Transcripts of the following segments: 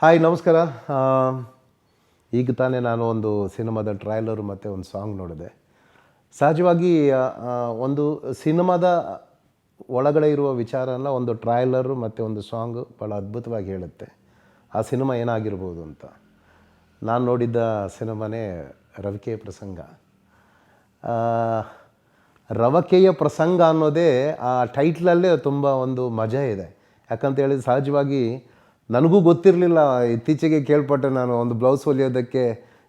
Hi ನಮಸ್ಕಾರ. ಈಗ ತಾನೇ ನಾನು ಒಂದು ಸಿನಿಮಾದ ಟ್ರೈಲರು ಮತ್ತು ಒಂದು ಸಾಂಗ್ ನೋಡಿದೆ. ಸಹಜವಾಗಿ ಒಂದು ಸಿನಿಮಾದ ಒಳಗಡೆ ಇರುವ ವಿಚಾರನ ಒಂದು ಟ್ರೈಲರು ಮತ್ತು ಒಂದು ಸಾಂಗ್ ಭಾಳ ಅದ್ಭುತವಾಗಿ ಹೇಳುತ್ತೆ. ಆ ಸಿನಿಮಾ ಏನಾಗಿರ್ಬೋದು ಅಂತ. ನಾನು ನೋಡಿದ್ದ ಸಿನಿಮಾನೇ ರವಿಕೆಯ ಪ್ರಸಂಗ. ರವಕೆಯ ಪ್ರಸಂಗ ಅನ್ನೋದೇ ಆ ಟೈಟ್ಲಲ್ಲೇ ತುಂಬ ಒಂದು ಮಜಾ ಇದೆ. ಯಾಕಂತ ಹೇಳಿದ್ರೆ ಸಹಜವಾಗಿ ನನಗೂ ಗೊತ್ತಿರಲಿಲ್ಲ, ಇತ್ತೀಚೆಗೆ ಕೇಳ್ಪಟ್ಟೆ ನಾನು ಒಂದು ಬ್ಲೌಸ್ ಹೊಲಿಯೋದಕ್ಕೆ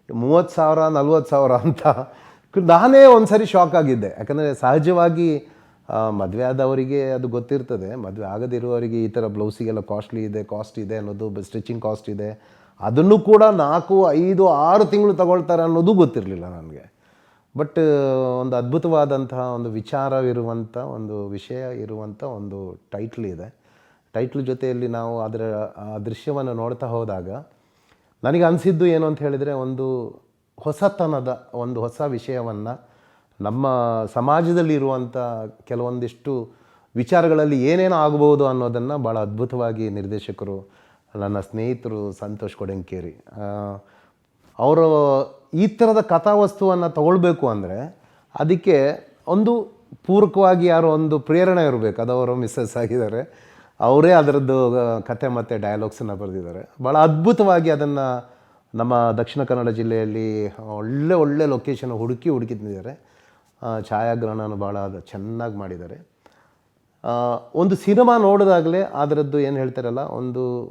ಮೂವತ್ತು ಸಾವಿರ, ನಲ್ವತ್ತು ಸಾವಿರ ಅಂತ. ನಾನೇ ಒಂದು ಸರಿ ಶಾಕ್ ಆಗಿದ್ದೆ. ಯಾಕಂದರೆ ಸಹಜವಾಗಿ ಮದುವೆ ಆದವರಿಗೆ ಅದು ಗೊತ್ತಿರ್ತದೆ. ಮದುವೆ ಆಗದಿರುವವರಿಗೆ ಈ ಥರ ಬ್ಲೌಸಿಗೆಲ್ಲ ಕಾಸ್ಟ್ಲಿ ಇದೆ ಕಾಸ್ಟ್ ಇದೆ ಅನ್ನೋದು ಸ್ಟಿಚಿಂಗ್ ಕಾಸ್ಟ್ ಇದೆ. ಅದನ್ನು ಕೂಡ ನಾಲ್ಕು, ಐದು, ಆರು ತಿಂಗಳು ತಗೊಳ್ತಾರೆ ಅನ್ನೋದು ಗೊತ್ತಿರಲಿಲ್ಲ ನನಗೆ. ಬಟ್ ಒಂದು ಅದ್ಭುತವಾದಂತಹ ಒಂದು ವಿಚಾರವಿರುವಂಥ, ಒಂದು ವಿಷಯ ಇರುವಂಥ ಒಂದು ಟೈಟ್ಲ್ ಇದೆ. ಟೈಟ್ಲ್ ಜೊತೆಯಲ್ಲಿ ನಾವು ಅದರ ದೃಶ್ಯವನ್ನು ನೋಡ್ತಾ ಹೋದಾಗ ನನಗೆ ಅನಿಸಿದ್ದು ಏನು ಅಂತ ಹೇಳಿದರೆ ಒಂದು ಹೊಸತನದ, ಒಂದು ಹೊಸ ವಿಷಯವನ್ನು ನಮ್ಮ ಸಮಾಜದಲ್ಲಿ ಇರುವಂಥ ಕೆಲವೊಂದಿಷ್ಟು ವಿಚಾರಗಳಲ್ಲಿ ಏನೇನು ಆಗಬಹುದು ಅನ್ನೋದನ್ನು ಭಾಳ ಅದ್ಭುತವಾಗಿ ನಿರ್ದೇಶಕರು, ನನ್ನ ಸ್ನೇಹಿತರು ಸಂತೋಷ್ ಕೊಡಂಕೇರಿ ಅವರು ಈ ಥರದ ಕಥಾವಸ್ತುವನ್ನು ತಗೊಳ್ಬೇಕು ಅಂದರೆ ಅದಕ್ಕೆ ಒಂದು ಪೂರಕವಾಗಿ ಯಾರೋ ಒಂದು ಪ್ರೇರಣೆ ಇರಬೇಕು. ಅದು ಅವರು ಮಿಸ್ಸಸ್ ಆಗಿದ್ದಾರೆ. ಅವರೇ ಅದರದ್ದು ಕತೆ ಮತ್ತು ಡಯಲಾಗ್ಸನ್ನು ಬರೆದಿದ್ದಾರೆ. ಭಾಳ ಅದ್ಭುತವಾಗಿ ಅದನ್ನು ನಮ್ಮ ದಕ್ಷಿಣ ಕನ್ನಡ ಜಿಲ್ಲೆಯಲ್ಲಿ ಒಳ್ಳೆ ಒಳ್ಳೆ ಲೊಕೇಶನ್ ಹುಡುಕಿ ಹುಡುಕಿ ತಂದಿದ್ದಾರೆ ಛಾಯಾಗ್ರಹಣನ ಭಾಳ ಚೆನ್ನಾಗಿ ಮಾಡಿದ್ದಾರೆ. ಒಂದು ಸಿನಿಮಾ ನೋಡಿದಾಗಲೇ ಅದರದ್ದು ಏನು ಹೇಳ್ತಾರಲ್ಲ, ಒಂದು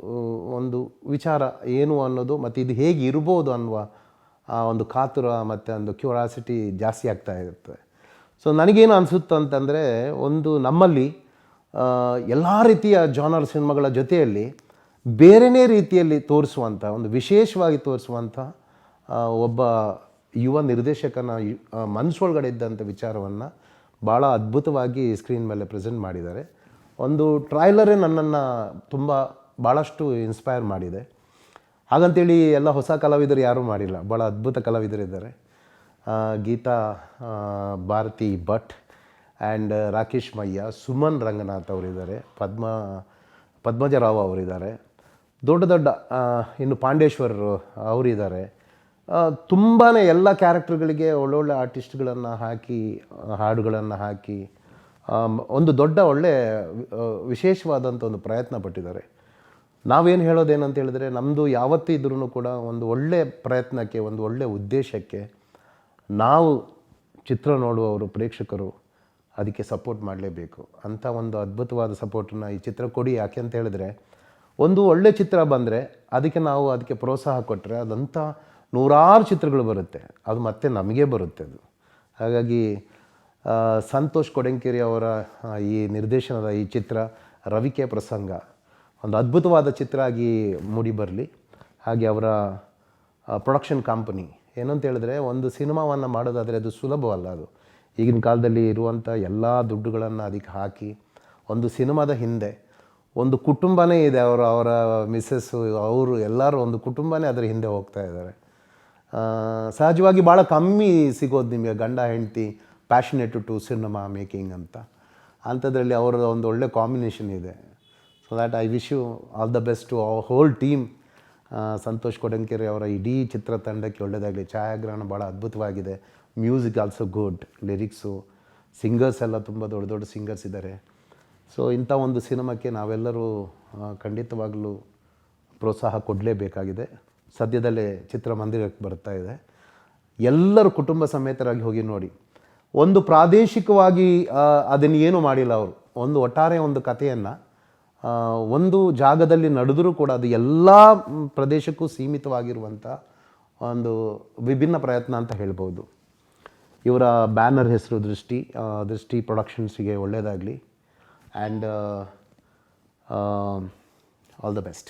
ಒಂದು ವಿಚಾರ ಏನು ಅನ್ನೋದು ಮತ್ತು ಇದು ಹೇಗೆ ಇರ್ಬೋದು ಅನ್ನುವ, ಆ, ಒಂದು ಕಾತುರ ಮತ್ತು ಒಂದು ಕ್ಯೂರಾಸಿಟಿ ಜಾಸ್ತಿ ಆಗ್ತಾ ಇರುತ್ತೆ. ಸೊ ನನಗೇನು ಅನಿಸುತ್ತೆ ಅಂತಂದರೆ ಒಂದು ನಮ್ಮಲ್ಲಿ ಎಲ್ಲ ರೀತಿಯ ಜಾನರ್ ಸಿನಿಮಾಗಳ ಜೊತೆಯಲ್ಲಿ ಬೇರೆಯೇ ರೀತಿಯಲ್ಲಿ ತೋರಿಸುವಂಥ, ಒಂದು ವಿಶೇಷವಾಗಿ ತೋರಿಸುವಂಥ ಒಬ್ಬ ಯುವ ನಿರ್ದೇಶಕನ ಮನಸ್ಸೊಳಗಡೆ ಇದ್ದಂಥ ವಿಚಾರವನ್ನು ಭಾಳ ಅದ್ಭುತವಾಗಿ ಸ್ಕ್ರೀನ್ ಮೇಲೆ ಪ್ರೆಸೆಂಟ್ ಮಾಡಿದ್ದಾರೆ. ಒಂದು ಟ್ರೈಲರೇ ನನ್ನನ್ನು ತುಂಬ ಭಾಳಷ್ಟು ಇನ್ಸ್ಪೈರ್ ಮಾಡಿದೆ. ಹಾಗಂತೇಳಿ ಎಲ್ಲ ಹೊಸ ಕಲಾವಿದರು ಯಾರೂ ಮಾಡಿಲ್ಲ. ಭಾಳ ಅದ್ಭುತ ಕಲಾವಿದರಿದ್ದಾರೆ. ಗೀತಾ ಭಾರತಿ ಭಟ್ ಆ್ಯಂಡ್ ರಾಕೇಶ್ ಮಯ್ಯ, ಸುಮನ್ ರಂಗನಾಥ್ ಅವರಿದ್ದಾರೆ, ಪದ್ಮ ಪದ್ಮಜರಾವ್ ಅವರಿದ್ದಾರೆ, ದೊಡ್ಡ ದೊಡ್ಡ ಇನ್ನು ಪಾಂಡೇಶ್ವರರು ಅವರಿದ್ದಾರೆ. ತುಂಬಾ ಎಲ್ಲ ಕ್ಯಾರೆಕ್ಟರ್ಗಳಿಗೆ ಒಳ್ಳೊಳ್ಳೆ ಆರ್ಟಿಸ್ಟ್ಗಳನ್ನು ಹಾಕಿ, ಹಾಡುಗಳನ್ನು ಹಾಕಿ ಒಂದು ದೊಡ್ಡ ಒಳ್ಳೆ ವಿಶೇಷವಾದಂಥ ಒಂದು ಪ್ರಯತ್ನ ಪಟ್ಟಿದ್ದಾರೆ. ನಾವೇನು ಹೇಳೋದೇನಂತ ಹೇಳಿದ್ರೆ ನಮ್ಮದು ಯಾವತ್ತಿದ್ರೂ ಕೂಡ ಒಂದು ಒಳ್ಳೆಯ ಪ್ರಯತ್ನಕ್ಕೆ, ಒಂದು ಒಳ್ಳೆಯ ಉದ್ದೇಶಕ್ಕೆ ನಾವು ಚಿತ್ರ ನೋಡುವವರು ಪ್ರೇಕ್ಷಕರು ಅದಕ್ಕೆ ಸಪೋರ್ಟ್ ಮಾಡಲೇಬೇಕು. ಅಂಥ ಒಂದು ಅದ್ಭುತವಾದ ಸಪೋರ್ಟನ್ನು ಈ ಚಿತ್ರ ಕೊಡಿ. ಯಾಕೆ ಅಂತ ಹೇಳಿದ್ರೆ, ಒಂದು ಒಳ್ಳೆ ಚಿತ್ರ ಬಂದರೆ ಅದಕ್ಕೆ ನಾವು ಅದಕ್ಕೆ ಪ್ರೋತ್ಸಾಹ ಕೊಟ್ಟರೆ ಅದಂಥ ನೂರಾರು ಚಿತ್ರಗಳು ಬರುತ್ತೆ. ಅದು ಮತ್ತೆ ನಮಗೆ ಬರುತ್ತೆ ಅದು. ಹಾಗಾಗಿ ಸಂತೋಷ್ ಕೊಡಂಕೇರಿ ಅವರ ಈ ನಿರ್ದೇಶನದ ಈ ಚಿತ್ರ ರವಿಕೆ ಪ್ರಸಂಗ. ಒಂದು ಅದ್ಭುತವಾದ ಚಿತ್ರ ಆಗಿ ಮೂಡಿ ಬರಲಿ. ಹಾಗೆ ಅವರ ಪ್ರೊಡಕ್ಷನ್ ಕಂಪನಿ ಏನಂತ ಹೇಳಿದ್ರೆ, ಒಂದು ಸಿನಿಮಾವನ್ನು ಮಾಡೋದಾದರೆ ಅದು ಸುಲಭವಲ್ಲ ಅದು. ಈಗಿನ ಕಾಲದಲ್ಲಿ ಇರುವಂಥ ಎಲ್ಲ ದುಡ್ಡುಗಳನ್ನು ಅದಕ್ಕೆ ಹಾಕಿ ಒಂದು ಸಿನಿಮಾದ ಹಿಂದೆ ಒಂದು ಕುಟುಂಬನೇ ಇದೆ ಅವರು, ಅವರ ಮಿಸ್ಸಸ್ಸು, ಅವರು ಎಲ್ಲರೂ ಒಂದು ಕುಟುಂಬನೇ ಅದರ ಹಿಂದೆ ಹೋಗ್ತಾ ಇದ್ದಾರೆ. ಸಹಜವಾಗಿ ಭಾಳ ಕಮ್ಮಿ ಸಿಗೋದು ನಿಮಗೆ ಗಂಡ, ಹೆಂಡತಿ ಪ್ಯಾಷನೇಟು ಟು ಸಿನಿಮಾ ಮೇಕಿಂಗ್ ಅಂತ. ಅಂಥದ್ರಲ್ಲಿ ಅವರ ಒಂದು ಒಳ್ಳೆ ಕಾಂಬಿನೇಷನ್ ಇದೆ. So that I wish you all the best to whole team Santhosh Kodankere ಅವರ ಇಡೀ ಚಿತ್ರತಂಡಕ್ಕೆ ಒಳ್ಳೆಯದಾಗಲಿ ಛಾಯಾಗ್ರಹಣ ಭಾಳ ಅದ್ಭುತವಾಗಿದೆ. Music also good lyrics singers ಎಲ್ಲ ತುಂಬ ದೊಡ್ಡ ದೊಡ್ಡ ಸಿಂಗರ್ಸ್ ಇದ್ದಾರೆ. ಸೊ ಇಂಥ ಒಂದು ಸಿನಿಮಾಕ್ಕೆ ನಾವೆಲ್ಲರೂ ಖಂಡಿತವಾಗಲೂ ಪ್ರೋತ್ಸಾಹ ಕೊಡಲೇಬೇಕಾಗಿದೆ. ಸದ್ಯದಲ್ಲೇ ಚಿತ್ರಮಂದಿರಕ್ಕೆ ಬರ್ತಾ ಇದೆ. ಎಲ್ಲರೂ ಕುಟುಂಬ ಸಮೇತರಾಗಿ ಹೋಗಿ ನೋಡಿ. ಒಂದು ಪ್ರಾದೇಶಿಕವಾಗಿ ಅದನ್ನೇನು ಮಾಡಿಲ್ಲ ಅವರು. ಒಂದು ಒಟ್ಟಾರೆ ಒಂದು ಕಥೆಯನ್ನು ಒಂದು ಜಾಗದಲ್ಲಿ ನಡೆದರೂ ಕೂಡ ಅದು ಎಲ್ಲ ಪ್ರದೇಶಕ್ಕೂ ಸೀಮಿತವಾಗಿರುವಂಥ ಒಂದು ವಿಭಿನ್ನ ಪ್ರಯತ್ನ ಅಂತ ಹೇಳ್ಬೋದು. ಇವರ ಬ್ಯಾನರ್ ಹೆಸರು ದೃಷ್ಟಿ ದೃಷ್ಟಿ ಪ್ರೊಡಕ್ಷನ್ಸಿಗೆ ಒಳ್ಳೆಯದಾಗಲಿ ಆ್ಯಂಡ್ ಆಲ್ ದ ಬೆಸ್ಟ್